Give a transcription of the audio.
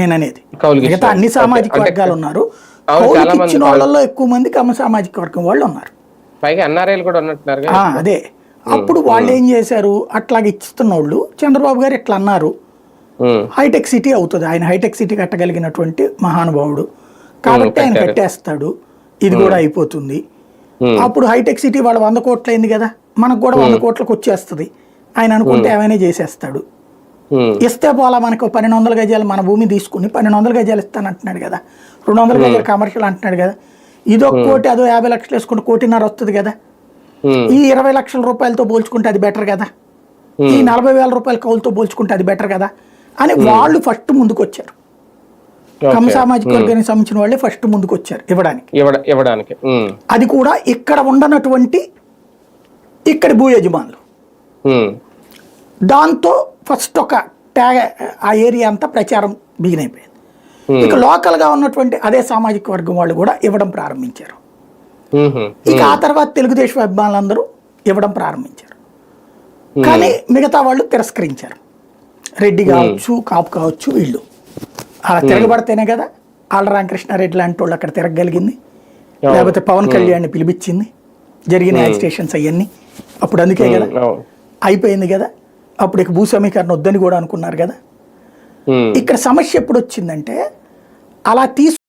నేను అనేది మిగతా అన్ని. సామాజిక వర్గాలు ఉన్నారు. కౌలుకి ఇచ్చిన వాళ్ళలో ఎక్కువ మంది కమ్మ సామాజిక వర్గం వాళ్ళు ఉన్నారు. పైగా ఎన్ఆర్ఐలు కూడా ఉన్నట్టున్నారు అదే. అప్పుడు వాళ్ళు ఏం చేశారు? అట్లాగే ఇస్తున్న వాళ్ళు చంద్రబాబు గారు ఇట్లా అన్నారు. హైటెక్ సిటీ అవుతుంది. ఆయన హైటెక్ సిటీ కట్టగలిగినటువంటి మహానుభావుడు. కాబట్టి ఆయన. కట్టేస్తాడు. ఇది కూడా అయిపోతుంది. అప్పుడు హైటెక్ సిటీ వాళ్ళ వంద కోట్లు అయింది కదా. మనకు కూడా వంద కోట్లకు వచ్చేస్తుంది. ఆయన అనుకుంటే ఏమైనా చేసేస్తాడు. ఇస్తే పోలా మనకు పన్నెండు వందల గజాలు మన భూమి తీసుకుని పన్నెండు వందల గజాలు ఇస్తానంటున్నాడు కదా. రెండు వందల గజాలు కమర్షియల్ అంటున్నాడు కదా. ఇదో కోటి అదో యాభై లక్షలు వేసుకుంటే కోటిన్నర వస్తుంది కదా. ఈ ఇరవై లక్షల రూపాయలతో పోల్చుకుంటే అది బెటర్ కదా. ఈ నలభై వేల రూపాయల కౌలుతో పోల్చుకుంటే అది బెటర్ కదా. అని వాళ్ళు ఫస్ట్ ముందుకు వచ్చారు కమ్మ సామాజిక వర్గానికి సంబంధించిన వాళ్ళే ఫస్ట్ ముందుకు వచ్చారు ఇవ్వడానికి. ఇవ్వడ- ఇవ్వడానికి. అది కూడా ఇక్కడ ఉండనటువంటి ఇక్కడి భూ యజమానులు. దాంతో ఫస్ట్ ఒక ట్యాగ్ ఆ ఏరియా అంతా ప్రచారం బిగిన్ అయిపోయింది ఇక లోకల్గా ఉన్నటువంటి అదే సామాజిక వర్గం వాళ్ళు కూడా ఇవ్వడం ప్రారంభించారు. ఇక ఆ తర్వాత తెలుగుదేశం అభిమానులందరూ ఇవ్వడం ప్రారంభించారు. కానీ మిగతా వాళ్ళు తిరస్కరించారు. రెడ్డి కావచ్చు కాపు కావచ్చు వీళ్ళు. అలా తిరగబడితేనే కదా ఆళ్ళ రామకృష్ణారెడ్డి లాంటి వాళ్ళు అక్కడ తిరగగలిగింది. లేకపోతే పవన్ కళ్యాణ్ పిలిపించింది. జరిగిన యాజిటేషన్స్ అవన్నీ అప్పుడు అందుకే కదా. అయిపోయింది కదా. అప్పుడు ఇక భూ సమీకరణ వద్దని కూడా అనుకున్నారు కదా. ఇక్కడ సమస్య ఎప్పుడు వచ్చిందంటే అలా తీసు